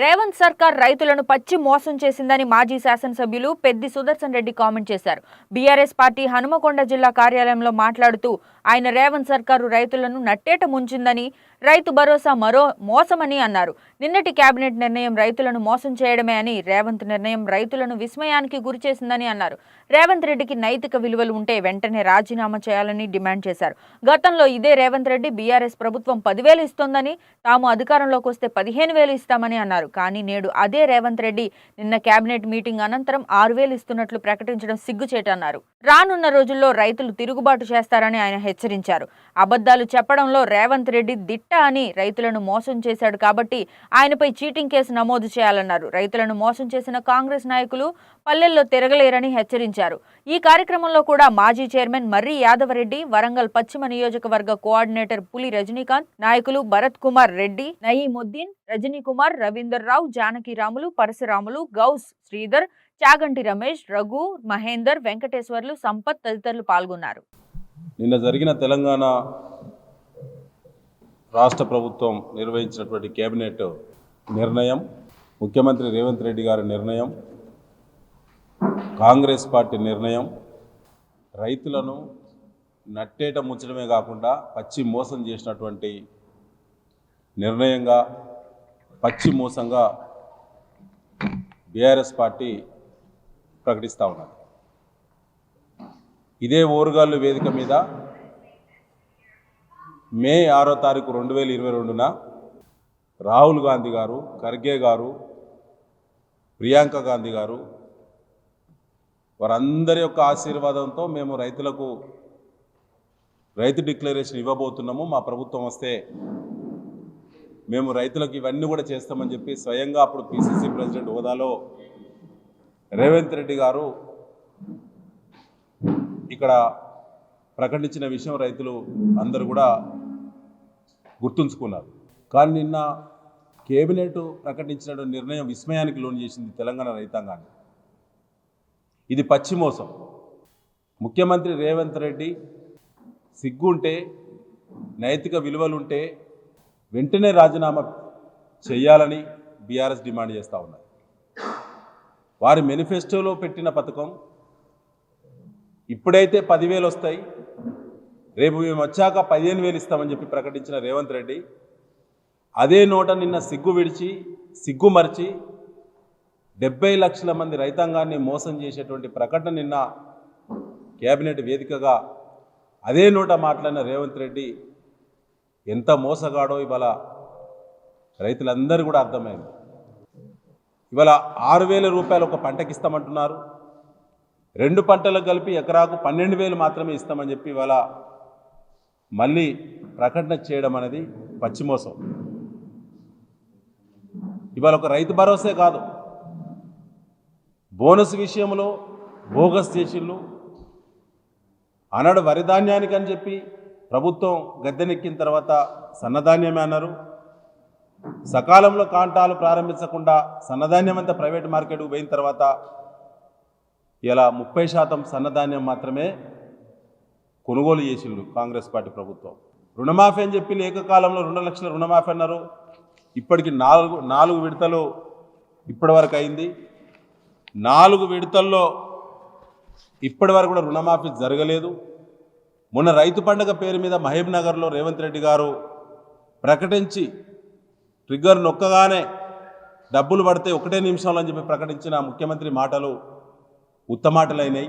రేవంత్ సర్కార్ రైతులను పచ్చి మోసం చేసిందని మాజీ శాసనసభ్యులు పెద్ది సుదర్శన్ రెడ్డి కామెంట్ చేశారు. బీఆర్ఎస్ పార్టీ హనుమకొండ జిల్లా కార్యాలయంలో మాట్లాడుతూ ఆయన రేవంత్ సర్కారు రైతులను నట్టేట ముంచిందని రైతు భరోసా మరో మోసమని అన్నారు. నిన్నటి కేబినెట్ నిర్ణయం రైతులను మోసం చేయడమే అని రేవంత్ నిర్ణయం రైతులను విస్మయానికి గురిచేసిందని అన్నారు. రేవంత్ రెడ్డికి నైతిక విలువలు ఉంటే వెంటనే రాజీనామా చేయాలని డిమాండ్ చేశారు. గతంలో ఇదే రేవంత్ రెడ్డి బీఆర్ఎస్ ప్రభుత్వం పదివేలు ఇస్తోందని తాము అధికారంలోకి వస్తే పదిహేను వేలు ఇస్తామని అన్నారు. కానీ నేడు అదే రేవంత్ రెడ్డి నిన్న కేబినెట్ మీటింగ్ అనంతరం ఆరు వేలు ఇస్తున్నట్లు ప్రకటించడం సిగ్గుచేటన్నారు. రానున్న రోజుల్లో రైతులు తిరుగుబాటు చేస్తారని ఆయన హెచ్చరించారు. అబద్దాలు చెప్పడంలో రేవంత్ రెడ్డి దిట్ట అని రైతులను మోసం చేశాడు కాబట్టి ఆయనపై చీటింగ్ కేసు నమోదు చేయాలన్నారు. రైతులను మోసం చేసిన కాంగ్రెస్ నాయకులు పల్లెల్లో తిరగలేరని హెచ్చరించారు. ఈ కార్యక్రమంలో కూడా మాజీ చైర్మన్ మర్రి యాదవరెడ్డి వరంగల్ పశ్చిమ నియోజకవర్గ కోఆర్డినేటర్ పులి రజనీకాంత్ నాయకులు భరత్ కుమార్ రెడ్డి నయీముద్దీన్ రజనీ కుమార్ రవీందర్ రావు జానకిరాములు పరశురాములు గౌస్ శ్రీధర్ చాగంటి రమేష్ రఘు మహేందర్ వెంకటేశ్వర్లు సంపత్ తదితరులు పాల్గొన్నారు. నిన్న జరిగిన తెలంగాణ రాష్ట్ర ప్రభుత్వం నిర్వహించినటువంటి కేబినెట్ నిర్ణయం ముఖ్యమంత్రి రేవంత్ రెడ్డి గారి నిర్ణయం కాంగ్రెస్ పార్టీ నిర్ణయం రైతులను నట్టేట ముంచడమే కాకుండా పచ్చి మోసం చేసినటువంటి నిర్ణయంగా పచ్చి మోసంగా బీఆర్ఎస్ పార్టీ ప్రకటిస్తూ ఉన్నది. ఇదే ఓరుగాళ్ళు వేదిక మీద మే ఆరో తారీఖు రెండు వేల ఇరవై రెండున రాహుల్ గాంధీ గారు ఖర్గే గారు ప్రియాంక గాంధీ గారు వారందరి యొక్క ఆశీర్వాదంతో మేము రైతులకు రైతు డిక్లరేషన్ ఇవ్వబోతున్నాము. మా ప్రభుత్వం వస్తే మేము రైతులకు ఇవన్నీ కూడా చేస్తామని చెప్పి స్వయంగా అప్పుడు పిసిసి ప్రెసిడెంట్ హోదాలో రేవంత్ రెడ్డి గారు ఇక్కడ ప్రకటించిన విషయం రైతులు అందరూ కూడా గుర్తుంచుకున్నారు. కానీ నిన్న కేబినెట్ ప్రకటించిన నిర్ణయం విస్మయానికి లోను చేసింది తెలంగాణ రైతాంగాన్ని. ఇది పశ్చిమోసం ముఖ్యమంత్రి రేవంత్ రెడ్డి సిగ్గుంటే నైతిక విలువలుంటే వెంటనే రాజీనామా చేయాలని బీఆర్ఎస్ డిమాండ్ చేస్తూ ఉన్నారు. వారి మేనిఫెస్టోలో పెట్టిన పథకం ఇప్పుడైతే పదివేలు వస్తాయి. రేపు మేము వచ్చాక పదిహేను వేలు ఇస్తామని చెప్పి ప్రకటించిన రేవంత్ రెడ్డి అదే నోట నిన్న సిగ్గు విడిచి సిగ్గు మరిచి డెబ్బై లక్షల మంది రైతాంగాన్ని మోసం చేసేటువంటి ప్రకటన నిన్న కేబినెట్ వేదికగా అదే నోట మాట్లాడిన రేవంత్ రెడ్డి ఎంత మోసగాడో ఇవాళ రైతులందరూ కూడా అర్థమైంది. ఇవాళ ఆరు వేల రూపాయలు ఒక పంటకి ఇస్తామంటున్నారు. రెండు పంటలకు కలిపి ఎకరాకు పన్నెండు వేలు మాత్రమే ఇస్తామని చెప్పి ఇవాళ మళ్ళీ ప్రకటన చేయడం అనేది పచ్చిమోసం ఇవాళ ఒక రైతు భరోసే కాదు. బోనస్ విషయంలో బోగస్ చేసిళ్ళు. ఆనాడు వరిధాన్యానికి అని చెప్పి ప్రభుత్వం గద్దెనెక్కిన తర్వాత సన్నధాన్యమే అన్నారు. సకాలంలో కాంటాలు ప్రారంభించకుండా సన్నధాన్యం అంతా ప్రైవేట్ మార్కెట్కు పోయిన తర్వాత ఇలా ముప్పై శాతం సన్నధాన్యం మాత్రమే కొనుగోలు చేసిండు కాంగ్రెస్ పార్టీ ప్రభుత్వం. రుణమాఫీ అని చెప్పి ఏకకాలంలో రెండు లక్షల రుణమాఫీ అన్నారు. ఇప్పటికి నాలుగు నాలుగు విడతలు ఇప్పటి వరకు అయింది. నాలుగు విడతల్లో ఇప్పటి వరకు కూడా రుణమాఫీ జరగలేదు. మొన్న రైతు పండగ పేరు మీద మహబూబ్ నగర్లో రేవంత్ రెడ్డి గారు ప్రకటించి ట్రిగ్గర్ నొక్కగానే డబ్బులు పడితే ఒకటే నిమిషంలో అని చెప్పి ప్రకటించిన ముఖ్యమంత్రి మాటలు ఉత్తమాటలైనాయి.